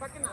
పక్కన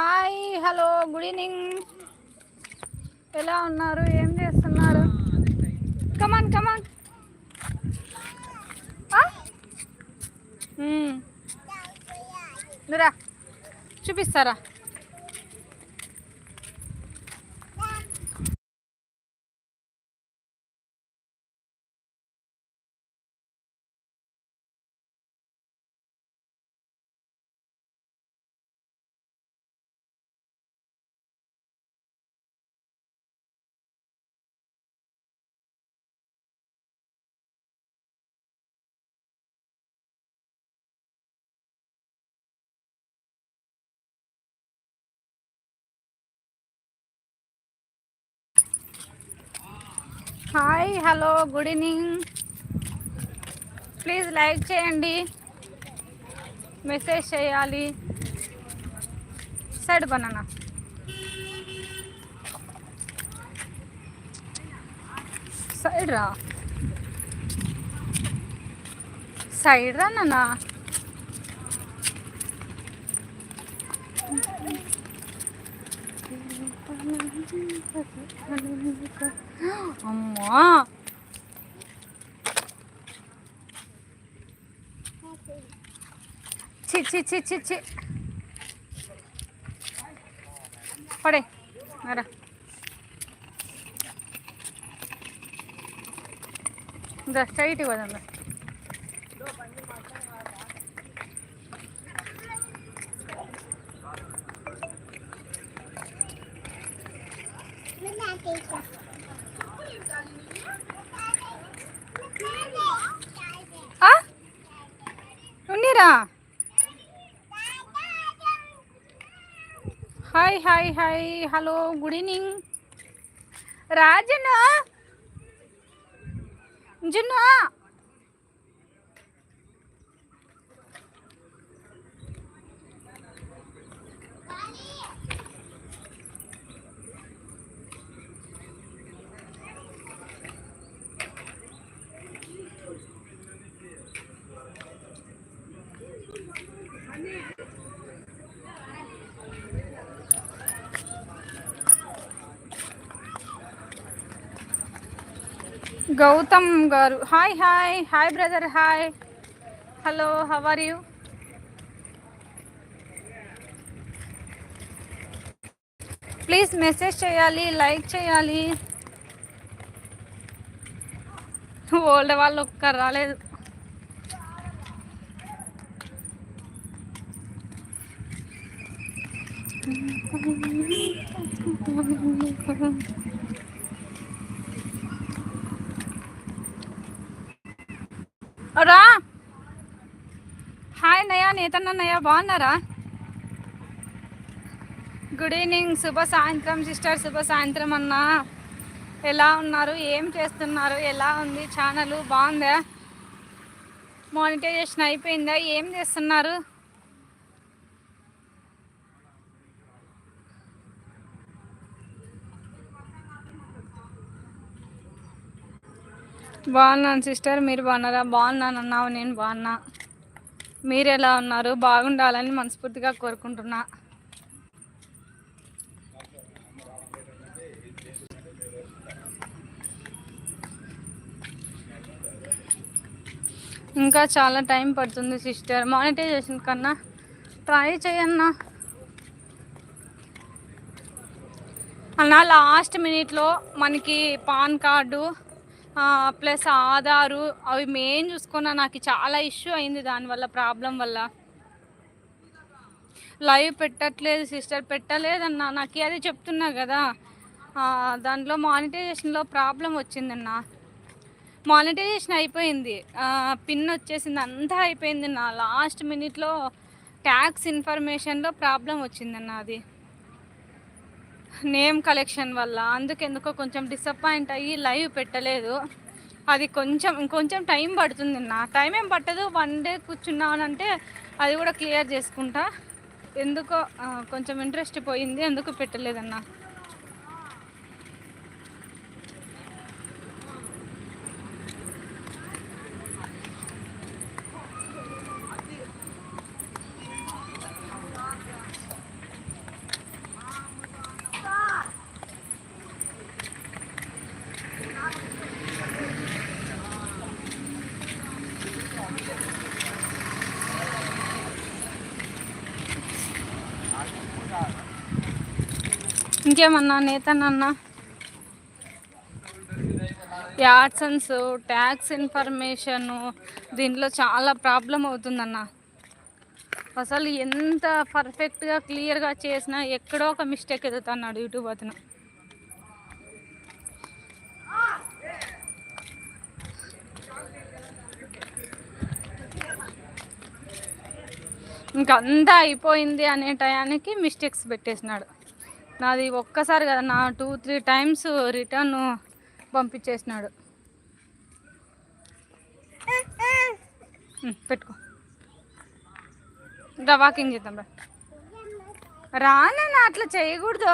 hi hello good evening. ఎలా ఉన్నారు? ఏం చేస్తున్నారు? కమాన్ కమాన్ రా. చూపిస్తారా? Hi hello good evening please like చేయండి. మెసేజ్ చేయాలి. సైడ్ బనానా సైడ్ రా. సైడ్ రా అమ్మా చి చి చి చి చి పడే రా ఇంకా స్ట్రైట్ పోదాం ఉన్నీరా hi hi hi hello good evening Rajanna జున్న Gautam garu hi hi hi brother hi hello how are you please message చేయాలి లైక్ చేయాలి ఓల్డ్ వాళ్ళు ఒక్కరు రాలేదు రా. హాయ్ నయా నేతన్న నయా బాగున్నారా? గుడ్ ఈవినింగ్ శుభ సాయంత్రం సిస్టర్ శుభ సాయంత్రం అన్న. ఎలా ఉన్నారు? ఏం చేస్తున్నారు? ఎలా ఉంది? ఛానల్ బాగుందా? మానిటైజేషన్ అయిపోయిందా? ఏం చేస్తున్నారు? బాగున్నాను సిస్టర్ మీరు బాగున్నారా? బాగున్నాను అన్నావు నేను బాగున్నా. మీరు ఎలా ఉన్నారు? బాగుండాలని మనస్ఫూర్తిగా కోరుకుంటున్నా. ఇంకా చాలా టైం పడుతుంది సిస్టర్. మానిటైజేషన్ కన్నా ట్రై చేయన్నా. అన్న లాస్ట్ మినిట్లో మనకి పాన్ కార్డు ప్లస్ ఆధారు అవి మెయిన్ చూసుకున్నా నాకు చాలా ఇష్యూ అయింది దానివల్ల ప్రాబ్లం వల్ల. లైవ్ పెట్టట్లేదు సిస్టర్ పెట్టలేదన్నా. నాకు అది చెప్తున్నా కదా దాంట్లో మానిటైజేషన్లో ప్రాబ్లం వచ్చిందన్న. మానిటైజేషన్ అయిపోయింది. పిన్ వచ్చేసింది అంతా అయిపోయింది నా లాస్ట్ మినిట్లో ట్యాక్స్ ఇన్ఫర్మేషన్లో ప్రాబ్లం వచ్చిందన్న అది. నేమ్ కలెక్షన్ వల్ల. అందుకెందుకో కొంచెం డిసప్పాయింట్ అయ్యి లైవ్ పెట్టలేదు. అది కొంచెం ఇంకొంచెం టైం పడుతుంది నా టైం ఏం పట్టదు. వన్ డే కూర్చున్నానంటే అది కూడా క్లియర్ చేసుకుంటా. ఎందుకో కొంచెం ఇంట్రెస్ట్ పోయింది. ఎందుకు పెట్టలేదన్నా ఇంకేమన్నా నేతనన్నా? యాడ్సన్స్ ట్యాక్స్ ఇన్ఫర్మేషను దీంట్లో చాలా ప్రాబ్లం అవుతుందన్న. అసలు ఎంత పర్ఫెక్ట్గా క్లియర్గా చేసినా ఎక్కడో ఒక మిస్టేక్ ఎదుగుతున్నాడు యూట్యూబ్ అతను. ఇంకంతా అయిపోయింది అనే టయానికి మిస్టేక్స్ పెట్టేసినాడు. నాది ఒక్కసారి కదా నా టూ త్రీ టైమ్స్ రిటర్న్ పంపించేసినాడు. పెట్టుకో. రా వాకింగ్ చేద్దాం రా. రానన్నా అట్లా చేయకూడదు.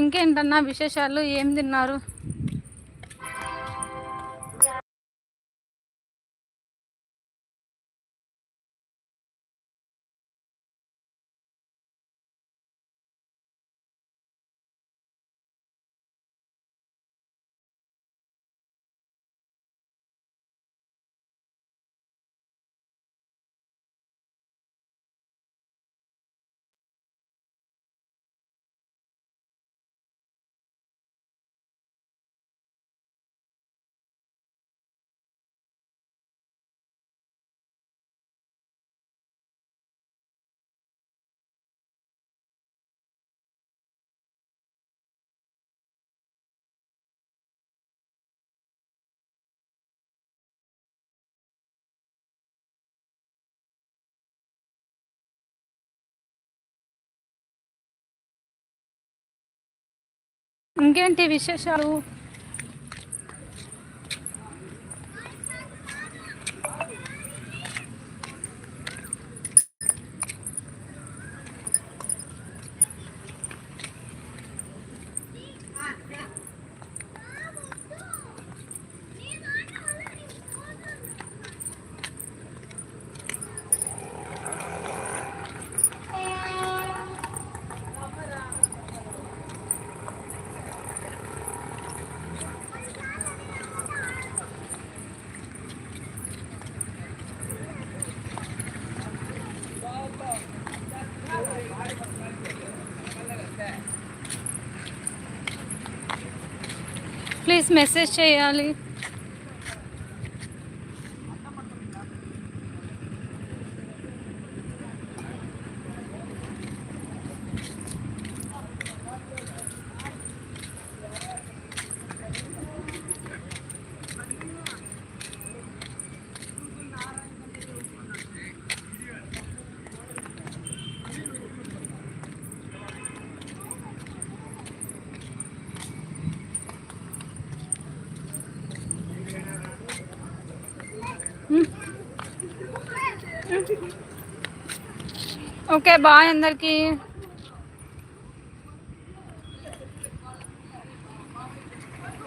ఇంకేంటన్నా విశేషాలు? ఏం తిన్నారు? ఇంకేంటి విశేషాలు? మెసేజ్ చేయాలి ओके बाय अंदर की